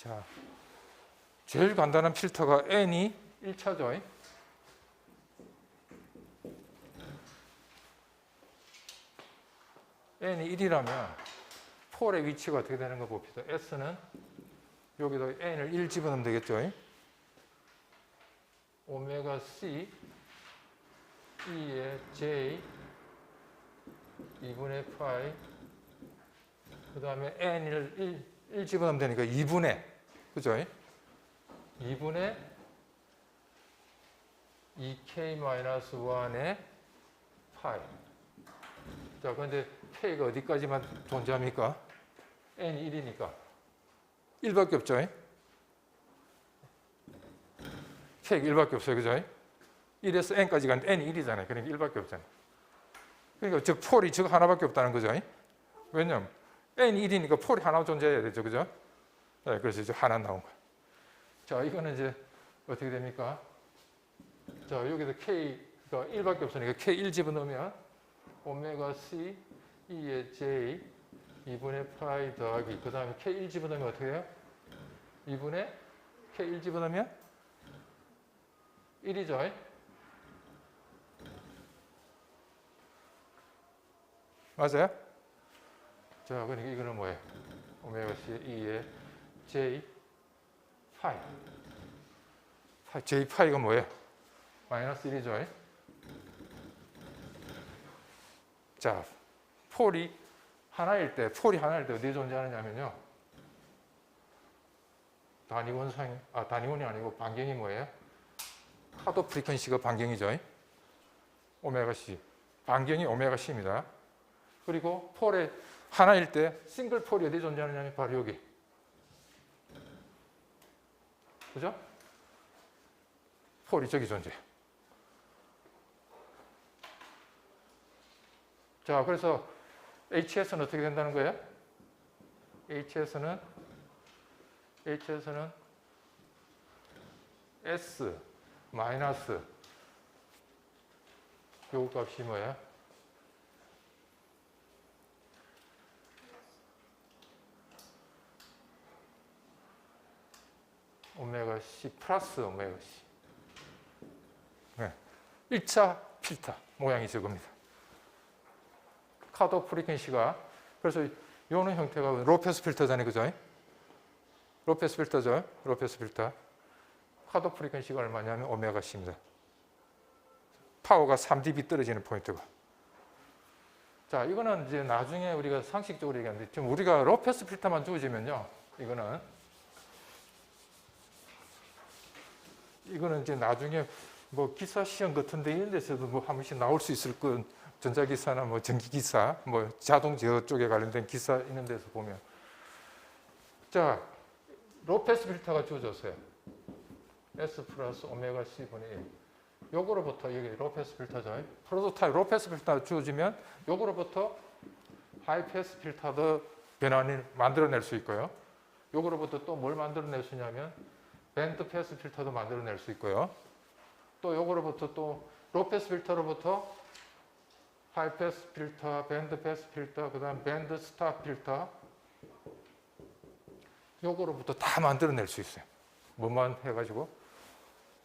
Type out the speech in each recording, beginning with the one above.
자, 제일 간단한 필터가 n이 1차죠. n이 1이라면 폴의 위치가 어떻게 되는 거 봅시다. s는 여기다 n을 1 집어넣으면 되겠죠. 오메가 c 2의 j 2분의 파이 그 다음에 n을 1, 1 집어넣으면 되니까 2분의 그죠? 2분의 2k-1의 파이 자 그런데 k가 어디까지만 존재합니까? n이 1이니까 1밖에 없죠? k가 1밖에 없어요 그죠? 1에서 n까지 가는데 n이 1이잖아요 그러니까 1밖에 없잖아요 그러니까 즉 폴이 즉 하나밖에 없다는 거죠 왜냐면 n이 1이니까 폴이 하나 존재해야 되죠 그죠? 네, 그래서 이제 하나 나온 거예요 자 이거는 이제 어떻게 됩니까? 자 여기서 k가 1밖에 없으니까 k 1 집어넣으면 오메가 c 2의 j 2분의 파이 더하기 그 다음에 k 1 집어넣으면 어떻게 해요? 2분의 k 1 집어넣으면 1이죠 맞아요? 자 그러니까 이거는 뭐예요? 오메가 c 2의 j 파이 파- j 파이가 뭐예요? 마이너스 1이죠 자 폴이 하나일 때 폴이 하나일 때 어디에 존재하느냐면요. 단위원상 아 단위원이 아니고 반경이 뭐예요? 카도 프리퀀시가 반경이죠. 오메가 c. 반경이 오메가 c입니다. 그리고 폴의 하나일 때 싱글 폴이 어디 존재하느냐면 바로 여기 그죠? 저기 존재. 자, 그래서 HS는 어떻게 된다는 거예요? HS는 HS는 S 마이너스 요 값이 뭐야? 오메가 C 플러스 오메가 C. 네. 1차 필터 모양이 저겁니다. 카도 프리퀀시가 그래서 요는 형태가 로페스 필터잖아요. 그죠? 로페스 필터죠. 로페스 필터. 카도 프리퀀시가 얼마냐면 오메가 C입니다. 파워가 3dB 떨어지는 포인트가. 자, 이거는 이제 나중에 우리가 상식적으로 얘기하는데 지금 우리가 로페스 필터만 주어지면요. 이거는 이거는 이제 나중에 뭐 기사 시험 같은 데 이런 데서도 뭐 한 번씩 나올 수 있을 건 전자기사나 뭐 전기기사, 뭐 자동 제어 쪽에 관련된 기사 있는 데서 보면 자 로페스 필터가 주어졌어요. S 플러스 오메가 C분의 1. 요거로부터 여기 로페스 필터죠. 프로토타입 로페스 필터 주어지면 요거로부터 하이패스 필터도 변환을 만들어낼 수 있고요. 요거로부터 또 뭘 만들어낼 수 있냐면 밴드 패스 필터도 만들어낼 수 있고요. 또 요거로부터 또 로패스 필터로부터 하이 패스 필터, 밴드 패스 필터, 그 다음 밴드 스탑 필터 요거로부터 다 만들어낼 수 있어요. 뭐만 해가지고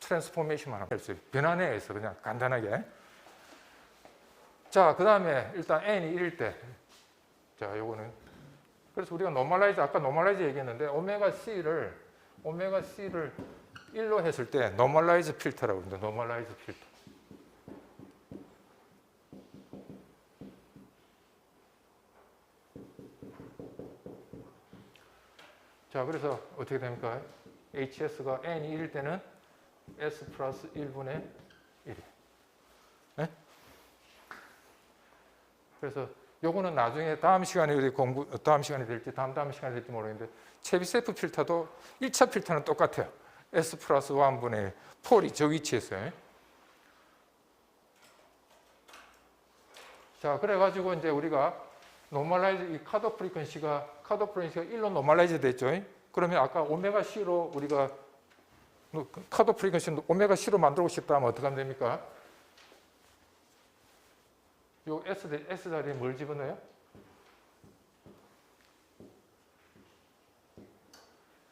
트랜스포메이션만 하면 될수 있어요. 변환에 의해서 그냥 간단하게. 자, 그 다음에 일단 n이 1일 때, 자, 요거는 그래서 우리가 노멀라이즈 아까 노멀라이즈 얘기했는데 오메가 c를 오메가 C를 1로 했을 때 노멀라이즈 필터라고 합니다. 노멀라이즈 필터. 자, 그래서 어떻게 됩니까? HS가 n이 1일 때는 S 플러스 1분의 1. 네? 그래서 요거는 나중에 다음 시간에 우리 공부 다음 시간에 될지 다음 다음 시간에 될지 모르겠는데 체비세프 필터도 1차 필터는 똑같아요. S 플러스 1분의 폴이 저 위치에 있어요. 자, 그래가지고 이제 우리가 노멀라이즈, 이 카도 프리퀀시가, 카도 프리퀀시가 1로 노멀라이즈 됐죠. 그러면 아까 오메가 C로 우리가 카도 프리퀀시는 오메가 C로 만들고 싶다 하면 어떻게 하면 됩니까? 요 S, 대- S 자리에 뭘 집어넣어요?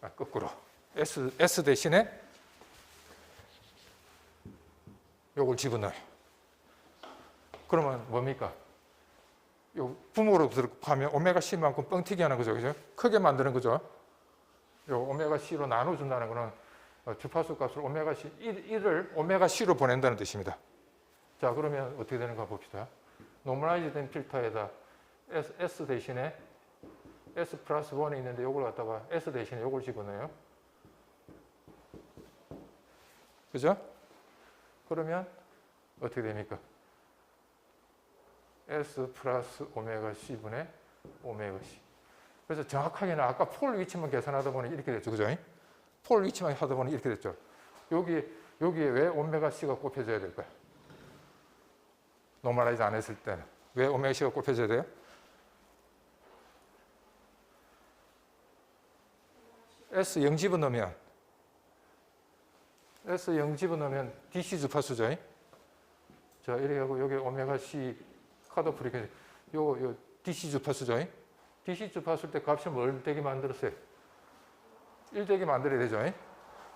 아, 거꾸로 S, S 대신에 요걸 집어넣어요. 그러면 뭡니까? 요 부모로 들어가면 오메가 C만큼 뻥튀기 하는 거죠. 그죠? 크게 만드는 거죠. 요 오메가 C로 나눠준다는 거는 어, 주파수 값을 오메가 C 1, 을 오메가 C로 보낸다는 뜻입니다. 자, 그러면 어떻게 되는가 봅시다. 노멀라이즈 된 필터에다 S, S 대신에 S 플러스 1이 있는데 요걸 갖다가 S 대신에 요걸 집어넣어요. 그죠? 그러면 어떻게 됩니까? S 플러스 오메가 C분의 오메가 C. 그래서 정확하게는 아까 폴 위치만 계산하다 보니 이렇게 됐죠. 그죠? 폴 위치만 하다 보니 이렇게 됐죠. 여기, 여기에 왜 오메가 C가 꼽혀져야 될까요? 노멀라이즈 안 했을 때는. 왜 오메가 C가 꼽혀져야 돼요? S 0 집어넣으면 S 0 집어넣으면 DC 주파수죠. 자, 이렇게 하고 여기 오메가 C 카드 프리퀀시 요, 요 DC 주파수죠. DC 주파수 때 값을 뭘 되게 만들었어요? 1 되게 만들어야 되죠.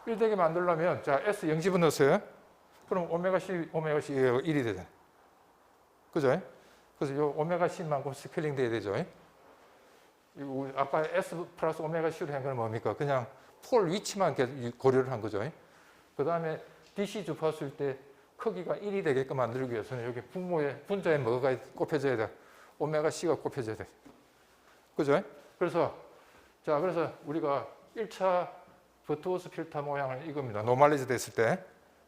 1 되게 만들려면 자, S 0 집어넣었어요. 그럼 오메가 C, 오메가 C 1이 되잖아요. 그죠? 그래서 요 오메가 C만큼 스케일링 돼야 되죠. 아까 S 플러스 오메가 C로 한 건 뭡니까? 그냥 폴 위치만 계속 고려를 한 거죠. 그 다음에 DC 주파수일 때 크기가 1이 되게끔 만들기 위해서는 여기 분모에, 분자에 뭐가 꼽혀져야 돼? 오메가 C가 꼽혀져야 돼. 그죠? 그래서, 자, 그래서 우리가 1차 버트워스 필터 모양은 이겁니다. 노멀리즈 됐을 때.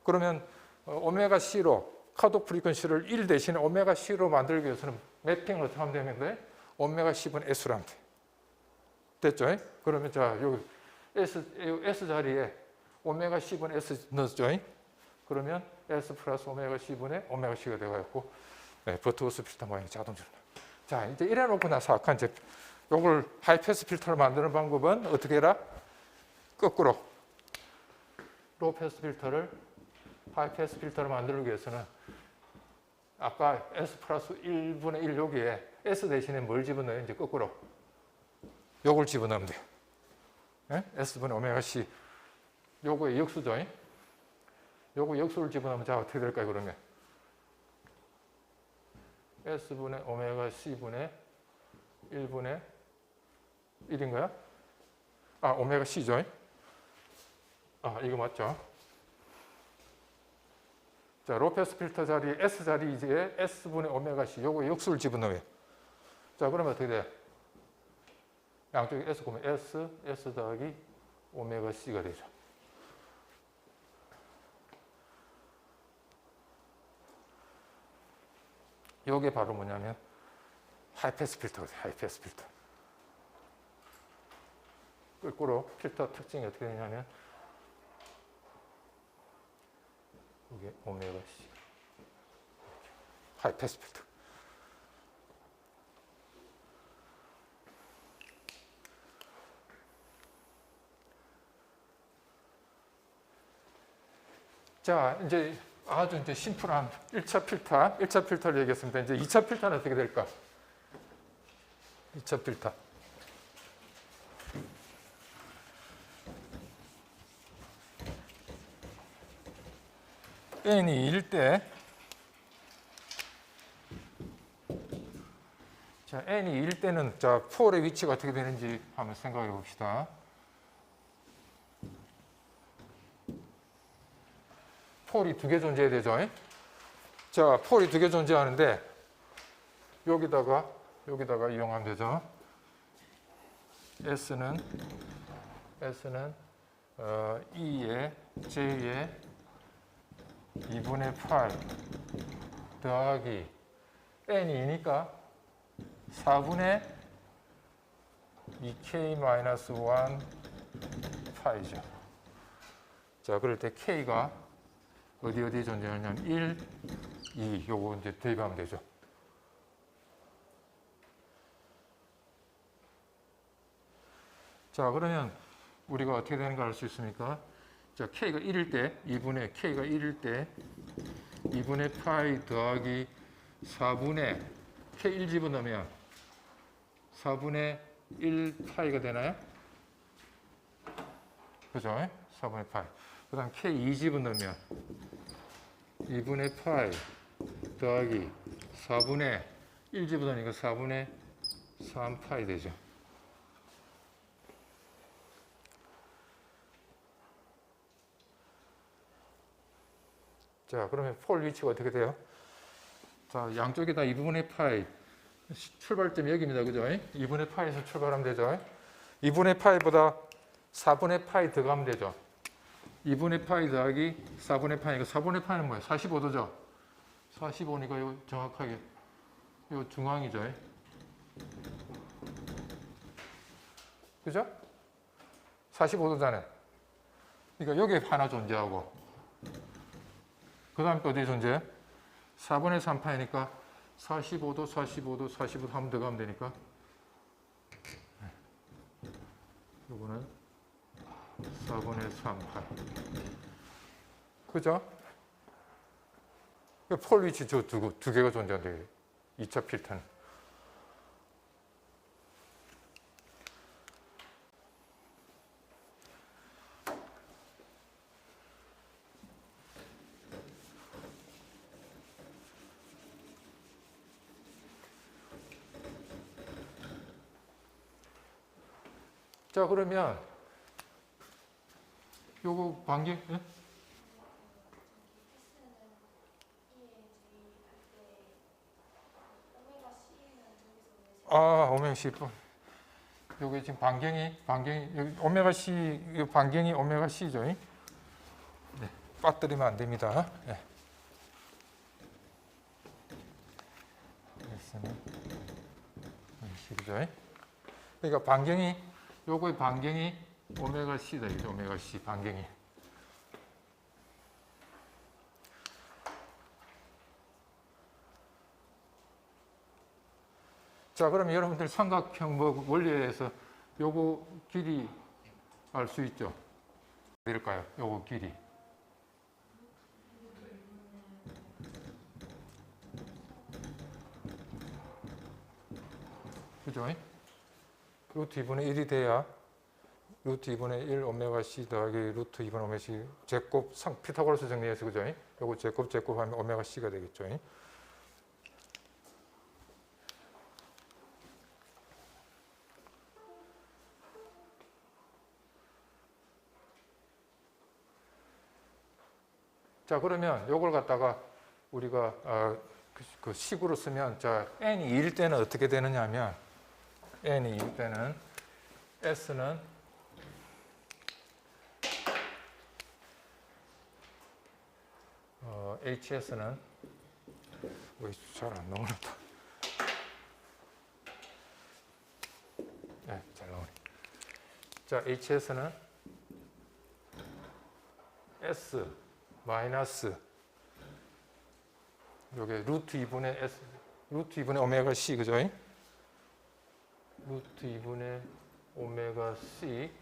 그러면 어, 오메가 C로 카도 프리퀀시를 1 대신에 오메가 C로 만들기 위해서는 매핑을 어떻게 하면 되는데 오메가 C분 S로 하면 돼. 됐죠? 그러면 자, 여기 S, S 자리에 오메가 C분 S 넣었죠? 그러면 S 플러스 오메가 C분의 오메가 C가 되어갖고 네, 버트워스 필터 모양이 자동적으로. 자, 이제 이래 놓고 나서 아까 이제 요걸 하이패스 필터를 만드는 방법은 어떻게 해라? 거꾸로 로우패스 필터를 하이패스 필터를 만들기 위해서는 아까 S 플러스 1분의 1 여기에 S 대신에 뭘? 이제 거꾸로 요걸 집어넣으면 돼요. 예? S분의 오메가 C 요거의 역수죠. 요거 역수를 집어넣으면 자 어떻게 될까요 그러면 S분의 오메가 C분의 1분의 1인가요? 아 오메가 C죠 아 이거 맞죠 자 로페스 필터 자리 S 자리 이제 S분의 오메가 C 요거 역수를 집어넣어요 자 그러면 어떻게 돼요 양쪽에 S 보면 S, S 더하기 오메가 C가 되죠 요게 바로 뭐냐면 하이패스 필터거든요. 하이패스 필터. 거꾸로 필터 특징이 어떻게 되냐면 이게 오메가 C. 하이 패스 필터. 자, 이제 아주 이제 심플한 1차 필터, 1차 필터를 얘기했습니다. 이제 2차 필터는 어떻게 될까? 2차 필터. N이 1일 때 자, n이 1일 때는 자, 폴의 위치가 어떻게 되는지 한번 생각해 봅시다. 폴이 두 개 존재해야 되죠. 자, 폴이 두 개 존재하는데 여기다가 여기다가 이용하면 되죠. S는 S는 어, 2에 J에 2분의 8 더하기 n이 2니까 4분의 2k-1 파이죠. 자, 그럴 때 k가 어디 어디에 존재하냐면 1, 2 요거 이제 대입하면 되죠. 자 그러면 우리가 어떻게 되는가 알 수 있습니까? 자 k가 1일 때 2분의 k가 1일 때 2분의 파이 더하기 4분의 k 1 집어넣으면 4분의 1 파이가 되나요? 그죠? 4분의 파이. 그 다음 K 2집을 넣으면 2분의 파이 더하기 4분의 1집을 넣으니까 4분의 3파이 되죠. 자, 그러면 폴 위치가 어떻게 돼요? 자, 양쪽에 다 2분의 파이. 출발점이 여기입니다. 그죠? 2분의 파이에서 출발하면 되죠. 2분의 파이보다 4분의 파이 더 가면 되죠. 2분의 파이 더하기 4분의 파이니까 4분의 파이는 뭐예요? 45도죠. 45니까 요 정확하게 요 중앙이죠. 그죠? 45도잖아요. 그러니까 여기에 하나 존재하고 그 다음에 또 어디 존재해? 4분의 3파이니까 45도, 45도, 45도 하면 더 가면 되니까. 요거는 4분의 3파이. 그죠? 그폴 위치 저 두, 두 개가 존재한대 2차 필터는 자 그러면 요거 반경 예? 아 오메가 C 요게 지금 반경이 반경이 여기 오메가 C 이 반경이 오메가 C죠. 네. 빠뜨리면 안 됩니다. 예. C죠. 그러니까 반경이 요거의 반경이 오메가 C다. 이죠 오메가 C 반경이. 자, 그러면 여러분들 삼각형 뭐 원리에서 요거 길이 알 수 있죠? 어딜까요? 요거 길이. 그죠? 루트 2분의 1이 돼야 루트 2분의 1 오메가 C 더하기 루트 2분의 오메가 C 제곱 상 피타고라스 정리해서 그죠? 요거 제곱 제곱 하면 오메가 C가 되겠죠? 자 그러면 요걸 갖다가 우리가 어, 그, 그 식으로 쓰면 자 n이 2일 때는 어떻게 되느냐 하면 n이 2일 때는 s는 어, hs는 왜잘안 나오나 봐. 네, 잘 나오네. 자, hs는 s 마이너스 요게 루트 2분의 s 루트 2분의 오메가 c 그죠? 루트 2분의 오메가 c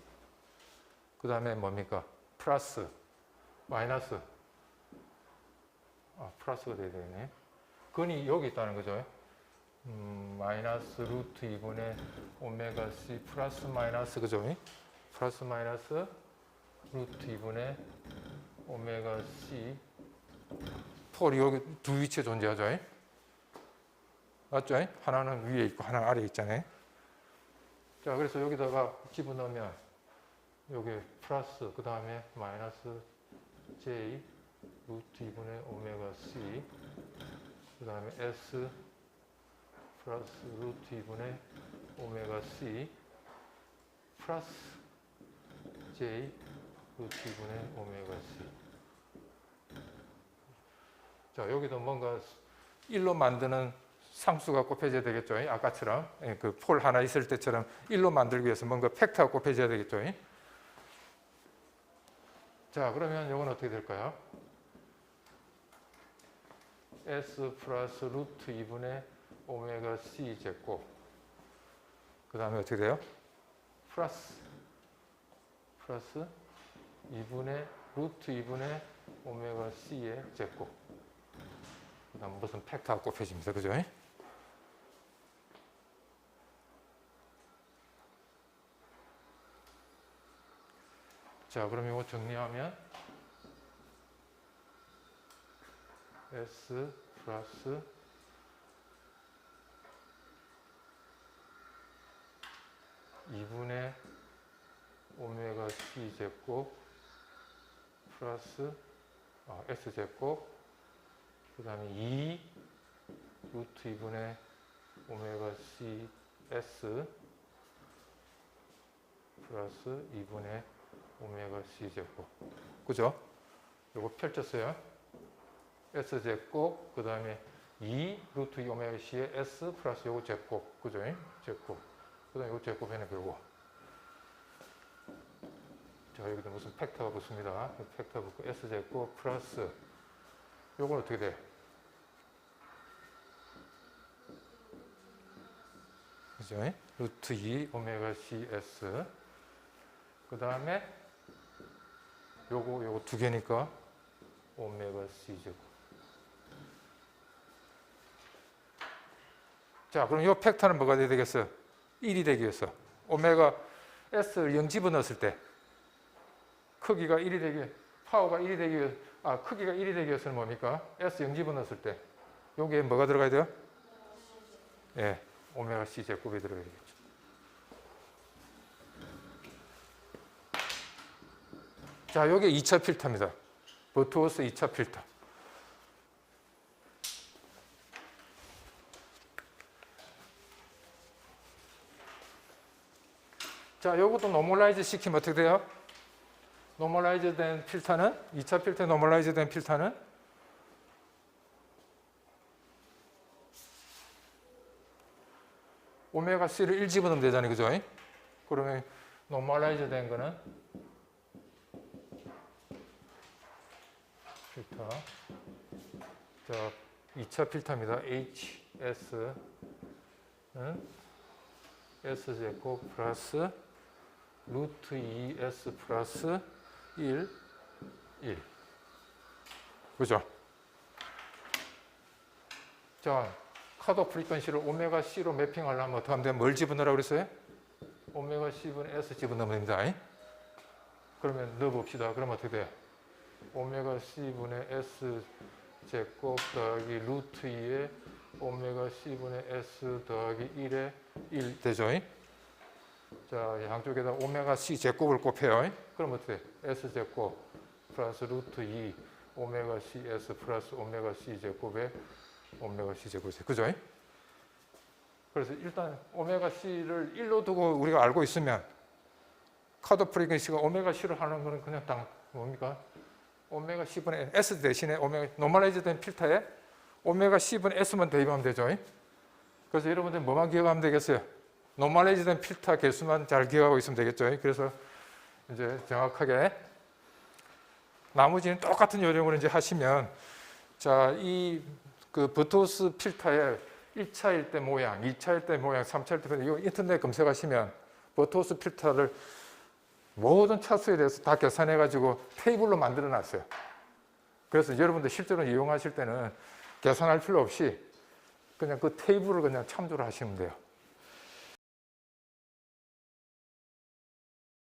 그 다음에 뭡니까? 플러스 마이너스 아 플러스가 돼야 되네 근이 여기 있다는 거죠 음, 마이너스 루트 2분의 오메가 c 플러스 마이너스 그죠? 플러스 마이너스 루트 2분의 오메가 C 폴이 여기 두 위치에 존재하죠. 맞죠? 하나는 위에 있고 하나는 아래에 있잖아요. 자, 그래서 여기다가 집어넣으면 여기 플러스 그 다음에 마이너스 J 루트 2분의 오메가 C 그 다음에 S 플러스 루트 2분의 오메가 C 플러스 J 루트 2분의 오메가 C. 자, 여기도 뭔가 1로 만드는 상수가 곱해져야 되겠죠. 아까처럼 그 폴 하나 있을 때처럼 1로 만들기 위해서 뭔가 팩터가 곱해져야 되겠죠. 자, 그러면 이건 어떻게 될까요? S 플러스 루트 2분의 오메가 C 제곱 그 다음에 어떻게 돼요? 플러스 플러스 2분의 루트 2분의 오메가 C의 제곱 그 다음 무슨 팩터가 곱해집니다. 그죠? 자, 그럼 이거 정리하면 S 플러스 이분의 오메가 C 제곱 플러스 어, S 제곱 그 다음에 2 루트 2분의 오메가 C S 플러스 2분의 오메가 C 제곱 그죠? 요거 펼쳤어요 S 제곱 그 다음에 2 루트 2 오메가 C의 S 플러스 요거 제곱 그죠? 제곱 그 다음에 요거 제곱 해내 요거 자 여기도 무슨 팩터가 붙습니다 팩터 붙고 S 제곱 플러스 요건 어떻게 돼? 그죠? 루트 2 오메가 CS 그 다음에 요거 요거 두 개니까 오메가 C 제곱 자 그럼 요 팩터는 뭐가 돼야 되겠어요? 1이 되기 위해서 오메가 S를 0 집어넣었을 때 크기가 1이 되기 파워가 1이 되기 위해 아 크기가 1이 되기 위해서는 뭡니까? S 0 집어넣었을 때 요게 뭐가 들어가야 돼요? 예, 오메가 C 제곱이 들어가야 되겠죠. 자, 요게 2차 필터입니다. 버투어스 2차 필터. 자, 요것도 노멀라이즈 시키면 어떻게 돼요? 노멀라이즈 된 필터는 2차 필터 노멀라이즈 된 필터는 오메가 C를 1 집어넣으면 되잖아요. 그죠? 그러면 노멀라이즈 된 거는 필터 자, 2차 필터입니다. HS 는 S 제곱 플러스 루트 2S 플러스 1, 1. 그죠? 자, 카드 프리퀀시를 오메가 C로 매핑하려면 어떻게 하면 돼? 뭘 집어넣으라고 그랬어요? 오메가 C분의 S 집어넣으면 됩니다. 그러면 넣어봅시다. 그럼 어떻게 돼? 오메가 C분의 S 제곱 더하기 루트 2의 오메가 C분의 S 더하기 1의 1 되죠? 자, 양쪽에다 오메가 C 제곱을 곱해요. 그럼 어떻게 돼? S 제곱 플러스 루트 2 오메가 CS 플러스 오메가 C 제곱에 오메가 C 제곱이 그죠? 그래서 일단 오메가 C를 1로 두고 우리가 알고 있으면 카드 프리퀀시가 오메가 C를 하는 거는 그냥 딱 뭡니까? 오메가 C분의 S 대신에 오메가 노멀라이즈 된 필터에 오메가 C분의 S만 대입하면 되죠. 그래서 여러분들 뭐만 기억하면 되겠어요? 노멀라이즈 된 필터 개수만 잘 기억하고 있으면 되겠죠. 그래서 이제 정확하게 나머지는 똑같은 요령으로 이제 하시면 자, 이 그 버토스 필터의 1차일 때 모양, 2차일 때 모양, 3차일 때 모양 이거 인터넷 검색하시면 버토스 필터를 모든 차수에 대해서 다 계산해 가지고 테이블로 만들어 놨어요. 그래서 여러분들 실제로 이용하실 때는 계산할 필요 없이 그냥 그 테이블을 그냥 참조를 하시면 돼요.